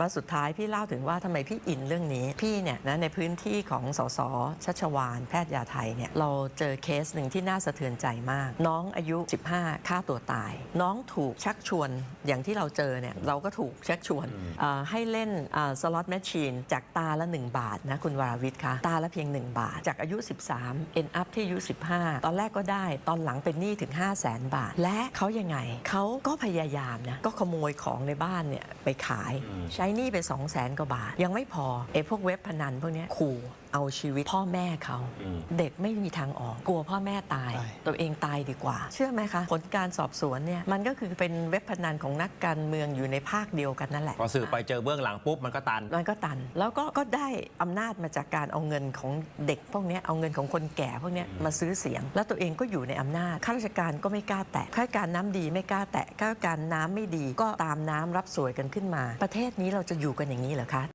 มาสุดท้ายพี่เล่าถึงว่าทำไมพี่อินเรื่องนี้ พี่เนี่ยนะในพื้นที่ของสสชัชวานแพทยาไทยเนี่ยเราเจอเคสหนึ่งที่น่าสะเทือนใจมาก น้องอายุ 15ฆ่าตัวตาย น้องถูกชักชวนอย่างที่เราเจอเนี่ยเราก็ถูกชักชวนเอ่อให้เล่นสล็อตแมชชีนจากตาละ 1 บาทนะคุณวราวิทย์คะตาละเพียง 1 บาท จากอายุ 13 end up ที่อายุ 15 ตอนแรกก็ได้ตอนหลังเป็นหนี้ถึง 5 0 0แสนบาท และเขายังไงเขาก็พยายามนะก็ขโมยของในบ้านเนี่ยไปขายใช้หนี้ไป2 0 0แสนกว่าบาท ยังไม่พอไอ้พวกเว็บพนันพวกนี้ขู่เอาชีวิตพ่อแม่เขาเด็กไม่มีทางออก กลัวพ่อแม่ตาย ตาย ตัวเองตายดีกว่า เชื่อไหมคะ ผลการสอบสวนเนี่ยมันก็คือเป็นเว็บพนันของนักการเมืองอยู่ในภาคเดียวกันนั่นแหละ พอสื่อไปเจอเบื้องหลังปุ๊บมันก็ตัน มันก็ตันแล้วก็ก็ได้อำนาจมาจากการเอาเงินของเด็กพวกเนี้ยเอาเงินของคนแก่พวกเนี้ยมาซื้อเสียง แล้วตัวเองก็อยู่ในอำนาจข้าราชการก็ไม่กล้าแตะข้าราชการน้ำดีไม่กล้าแตะข้าราชการน้ำไม่ดี ก็ตามน้ำรับสวยกันขึ้นมา ประเทศนี้เราจะอยู่กันอย่างนี้เหรอคะ